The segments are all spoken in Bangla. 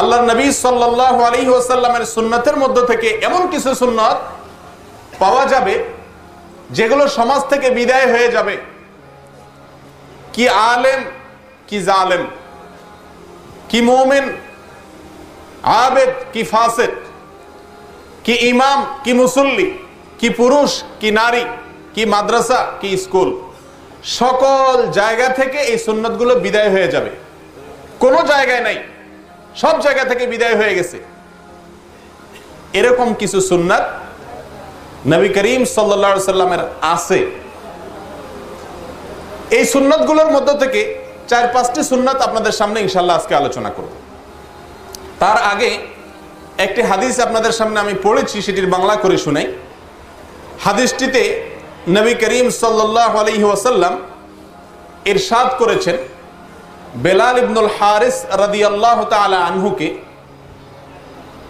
আল্লাহ নবী সাল্লাহ আলী ওসাল্লামের সুন্নতের মধ্য থেকে এমন কিছু সুন্নত পাওয়া যাবে, যেগুলো সমাজ থেকে বিদায় হয়ে যাবে। কি আলেম, কি জালেম, কি মোমেন, আবেদ, কি ফাসেদ কি ইমাম, কি মুসল্লি, কি পুরুষ, কি নারী, কি মাদ্রাসা, কি স্কুল। সকল জায়গা থেকে এই সুন্নতগুলো বিদায় হয়ে যাবে। কোনো জায়গায় নাই। সব জায়গা থেকে বিদায় হয়ে গেছে। এরকম কিছু সুন্নাত নবী করিম সাল্লা সাল্লামের আছে। এই সুন্নতগুলোর মধ্য থেকে চার, পাঁচটি সুন্নাত আপনাদের সামনে ইনশাল্লাহ আজকে আলোচনা করব। তার আগে একটি হাদিস আপনাদের সামনে আমি পড়েছি, সেটির বাংলা করে শুনাই। হাদিসটিতে নবী করিম সাল্লাহ আলহি ওয়াসাল্লাম ইরশাদ করেছেন বেলাল ইবনুল হারিস রাদি আল্লাহ তালা আনহুকে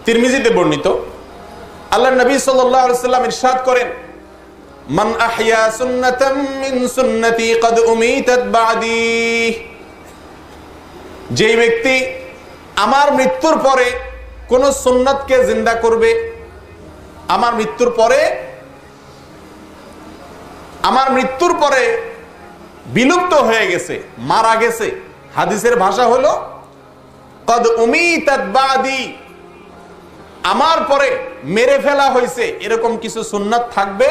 তিরমিজিতে বর্ণিত, আল্লাহ নবী সাল্লাম ইরশাদ করেন, মান আহইয়া সুন্নাতাম মিন সুন্নতি কদ উমিতাত বাদি। যেই ব্যক্তি আমার মৃত্যুর পরে কোন সুন্নতকে জিন্দা করবে, আমার মৃত্যুর পরে, আমার মৃত্যুর পরে বিলুপ্ত হয়ে গেছে, মারা গেছে হাদিসের ভাষা হলো, কদ আমার পরে মেরে ফেলা হয়েছে, এরকম কিছু সুন্নাত থাকবে।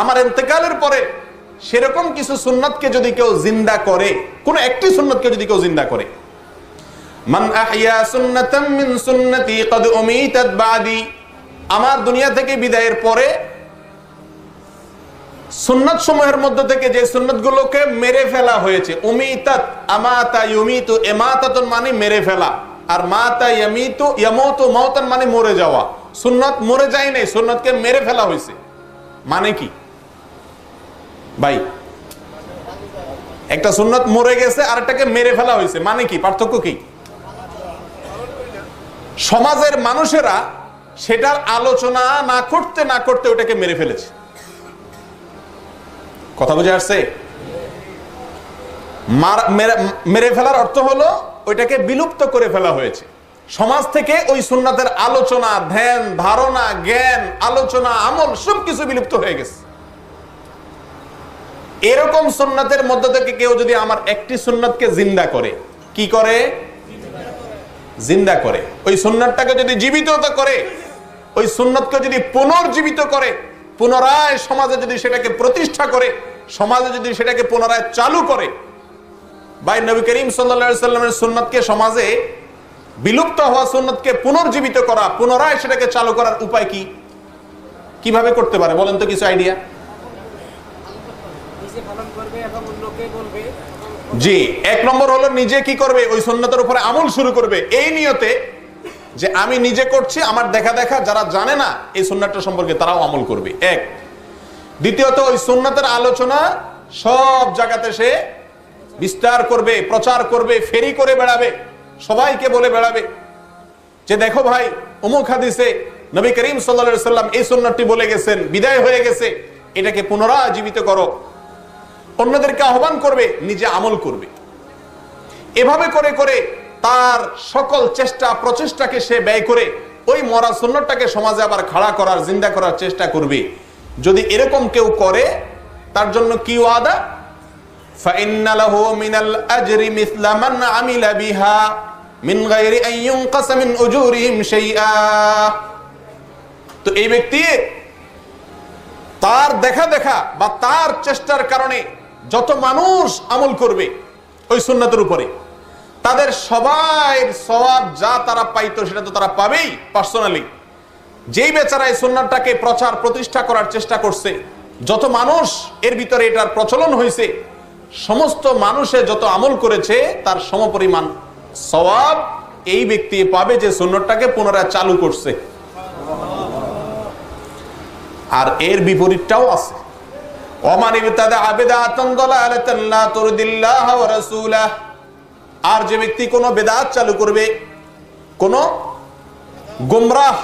আমার এতেকালের পরে সেরকম কিছু সুন্নাতকে যদি কেউ জিন্দা করে, কোন একটি সুন্নাতকে যদি কেউ জিন্দা করে। মান আহইয়া সুন্নাতাম মিন সুন্নতি, কদ উমিতাত আমার দুনিয়া থেকে বিদায়ের পরে সুন্নাত সমূহের মধ্যে থেকে যে সুন্নাতগুলোকে মেরে ফেলা হয়েছে মানে মেরে ফেলা, আর মাতা মানে মরে যাওয়া। সুন্নাত মরে যায় নাই, সুন্নাতকে মেরে ফেলা হয়েছে। মানে কি? ভাই, একটা সুন্নাত মরে গেছে আর একটাকে মেরে ফেলা হয়েছে। মানে কি? পার্থক্য কি? সমাজের মানুষেরা সেটার আলোচনা না করতে না করতে ওটাকে মেরে ফেলেছে। কথা বুঝে আসছে? মেরে ফেলার অর্থ হলো ওইটাকে বিলুপ্ত করে ফেলা হয়েছে। সমাজ থেকে ওই সুন্নাতের আলোচনা, ধ্যান, ধারণা, জ্ঞান, আলোচনা, আমল সবকিছু বিলুপ্ত হয়ে গেছে। এরকম সুন্নাতের মধ্য থেকে কেউ যদি আমার একটি সুন্নাতকে জিন্দা করে, কি করে? জিন্দা করে। ওই সুন্নাতটাকে যদি জীবিত করে, ওই সুন্নতকে যদি পুনর্জীবিত করে, পুনরায় সমাজে যদি সেটাকে প্রতিষ্ঠা করে সমাজে যদি সেটাকে পুনরায় চালু করে বাই নবী করিম সাল্লামের সুন্নতকে সমাজে বিলুপ্ত হওয়া সুন্নতকে পুনর্জীবিত করা, পুনরায় সেটাকে চালু করার উপায় কি? কীভাবে করতে পারে? বলেন তো কিছু আইডিয়া। জি, এক নম্বর হলো নিজে কি করবে? ওই সুন্নতের উপরে আমল শুরু করবে। এই নিয়তে যে আমি নিজে করছি, আমার দেখা দেখা, যারা জানে না, এই সুন্নাতটা সম্পর্কে তারাও আমল করবে। এক দ্বিতীয়ত, ওই সুন্নতের আলোচনা সব জায়গাতে সে বিস্তার করবে, প্রচার করবে, ফেরি করে বেড়াবে, সবাইকে বলে বেড়াবে। যে দেখো ভাই, অমুক হাদিসে নবী করিম সাল্লা সাল্লাম এই সুন্নতটি বলে গেছেন, বিদায় হয়ে গেছে, এটাকে পুনরায় জীবিত করো। অন্যদেরকে আহ্বান করবে, নিজে আমল করবে। এভাবে করে করে তার সকল চেষ্টা, প্রচেষ্টাকে সে ব্যয় করে, ওই মরা সুন্নতটাকে সমাজে আবার খাড়া করার, জিন্দা করার চেষ্টা করবে। যদি এরকম কেউ করে, তার জন্য কি ওয়াদা? তো এই ব্যক্তি তার দেখা দেখা বা তার চেষ্টার কারণে যত মানুষ আমল করবে ওই সুন্নাতের উপরে, তাদের সবাই সবাব যা তারা পাইতো সেটা তো তারা পাবেই পার্সোনালি যেই বেচারা এই সুন্নাতটাকে প্রচার প্রতিষ্ঠা করার চেষ্টা করছে, যত মানুষ এর ভিতরে এটার প্রচলন হয়েছে, সমস্ত মানুষে যত আমল করেছে, তার সমপরিমাণ সবাব এই ব্যক্তি পাবে যে সুন্নতটাকে পুনরায় চালু করছে। আর এর বিপরীতটাও আছে। আর যে ব্যক্তি কোনো বেদাত চালু করবে, কোন গুমরাহ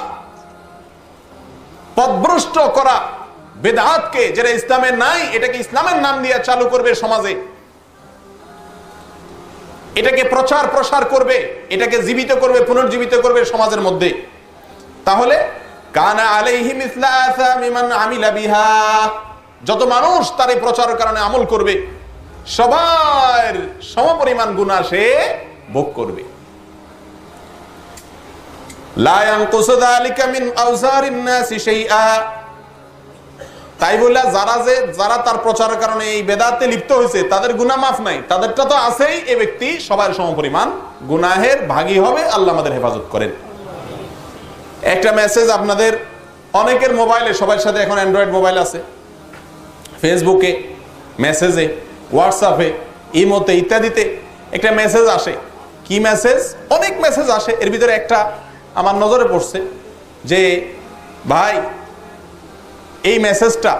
পদভ্রষ্ট করা বেদাতকে যেটা ইসলামের নাই, এটাকে ইসলামের নাম দিয়ে চালু করবে সমাজে। এটাকে প্রচার প্রসার করবে, এটাকে জীবিত করবে, পুনর্জীবিত করবে সমাজের মধ্যে। তাহলে, কানা যত মানুষ তার এই প্রচারের কারণে আমল করবে, সবার সমপরিমাণ গুনাহ সে ভোগ করবে। তাই বলে যারা যে, যারা তার প্রচারের কারণে এই বেদাতে লিপ্ত হয়েছে, তাদের গুনাহ মাফ নাই। তাদেরটা তো আছেই এই ব্যক্তি, সবার সমপরিমাণ। গুনাহের ভাগী হবে, আল্লাহ আমাদের হেফাজত করেন। একটা মেসেজ আপনাদের, অনেকের মোবাইলে সবার সাথে এখন অ্যান্ড্রয়েড মোবাইল আছে। ফেসবুকে মেসেজে হোয়াটসঅ্যাপে ইমোতে ইত্যাদিতে একটা মেসেজ আসে। কি মেসেজ অনেক মেসেজ আসে। এর ভিতরে একটা আমার নজরে পড়ছে যে, ভাই, এই মেসেজটা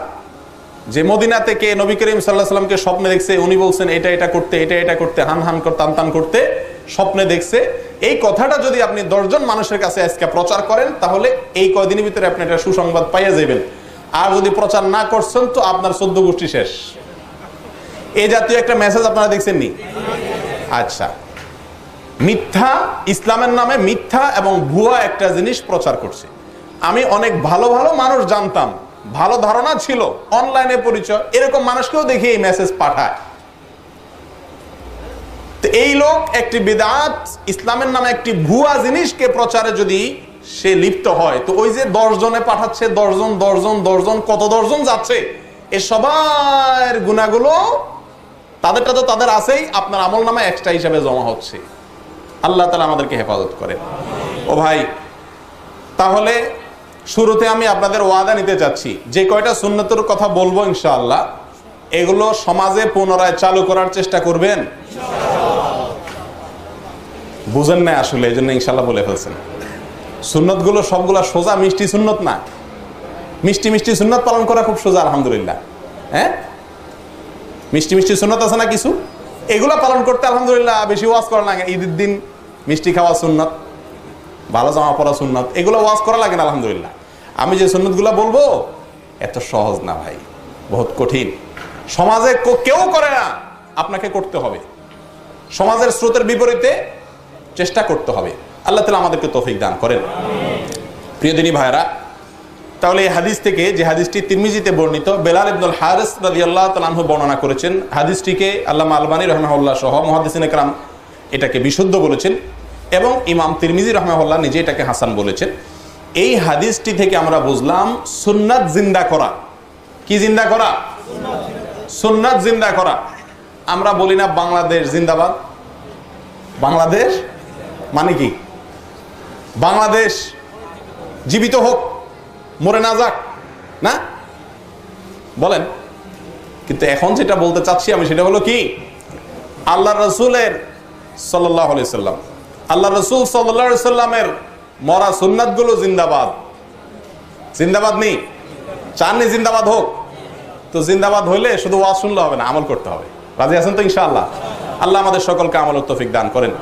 যে মদিনা থেকে নবী করিম সাল্লাহ সাল্লামকে স্বপ্নে দেখছে, উনি বলছেন, এটা এটা করতে, এটা এটা করতে, হান হান করতে টান টান করতে স্বপ্নে দেখছে। এই কথাটা যদি আপনি দশজন মানুষের কাছে আজকে প্রচার করেন, তাহলে এই কয়দিনের ভিতরে আপনি এটা সুসংবাদ পাইয়া যাবেন। আর যদি প্রচার না করছেন, তো আপনার চোদ্দ গোষ্ঠী শেষ। এই জাতীয় একটা মেসেজ আপনারা দেখছেন নি আচ্ছা। মিথ্যা ইসলামের নামে মিথ্যা এবং ভুয়া একটা জিনিস প্রচার করছে। আমি অনেক ভালো ভালো মানুষ জানতাম, ভালো ধারণা ছিল অনলাইনে পরিচয়, এরকম মানুষকেও দেখি এই মেসেজ পাঠায়। এই লোক একটি বিদাত, ইসলামের নামে একটি ভুয়া জিনিসকে প্রচারে যদি সে লিপ্ত হয়, তো ওই যে দশ জনে পাঠাচ্ছে দশজন দশজন দশজন কত দশজন যাচ্ছে, এ সবার গুণাগুলো তাদেরটা তো তাদের আছেই, আপনার আমল নামে এক্সট্রা হিসাবে জমা হচ্ছে। আল্লাহ তালা আমাদেরকে হেফাজত করেন। ও ভাই, তাহলে শুরুতে আমি আপনাদের ওয়াদা নিতে চাচ্ছি যে কয়টা সুন্নতের কথা বলব ইনশাআল্লাহ, এগুলো সমাজে পুনরায় চালু করার চেষ্টা করবেন। বুঝেন না আসলে এই জন্য ইনশাল্লাহ বলে ফেলছেন। সুন্নতগুলো সবগুলা সোজা মিষ্টি সুন্নত না। মিষ্টি মিষ্টি সুন্নত পালন করা খুব সোজা, আলহামদুলিল্লাহ। হ্যাঁ? মিষ্টি মিষ্টি সুন্নত আছে না কিছু? এগুলো পালন করতে আলহামদুলিল্লাহ বেশি ওয়াজ করা লাগে। ঈদের দিন মিষ্টি খাওয়া সুন্নত, ভালো জামা পরা সুন্নত, এগুলো ওয়াজ করা লাগে না, আলহামদুলিল্লাহ। আমি যে সুন্নতগুলো বলব, এত সহজ না ভাই, বহুত কঠিন। সমাজে কেউ করে না, আপনাকে করতে হবে। সমাজের স্রোতের বিপরীতে চেষ্টা করতে হবে। আল্লাহ তালা আমাদেরকে তৌফিক দান করেন। প্রিয় দিনী ভাইরা তাহলে এই হাদিস থেকে যে হাদিসটি তিরমিজিতে বর্ণিত, বেলাল ইবনুল হারিস রাদিয়াল্লাহু তাআলা আনহু বর্ণনা করেছেন। হাদিসটিকে আল্লামা আলবানী রহমাহুল্লাহ সহ মুহাদ্দিসিন একরাম এটাকে বিশুদ্ধ বলেছেন। এবং ইমাম তিরমিজি রহমাহুল্লাহ নিজে এটাকে হাসান বলেছেন। এই হাদিসটি থেকে আমরা বুঝলাম, সুন্নাত জিন্দা করা। কি জিন্দা করা? সুন্নাত জিন্দা করা। আমরা বলি না বাংলাদেশ জিন্দাবাদ। বাংলাদেশ মানে কি? বাংলাদেশ জীবিত হোক, মরে না যাক, না? বলেন। কিন্তু এখন যেটা বলতে চাচ্ছি আমি সেটা হলো কি? আল্লাহ রসুলের সাল্লাহ সাল্লাম আল্লাহ রসুল সাল্লামের মরা সুন্নাতগুলো জিন্দাবাদ। জিন্দাবাদ নেই? চাননি জিন্দাবাদ হোক। তো জিন্দাবাদ হলে শুধু ওয়াজ শুনলে হবে না, আমল করতে হবে। রাজি আছেন তো ইনশাআল্লাহ? আল্লাহ আমাদের সকলকে আমল তৌফিক দান করেন।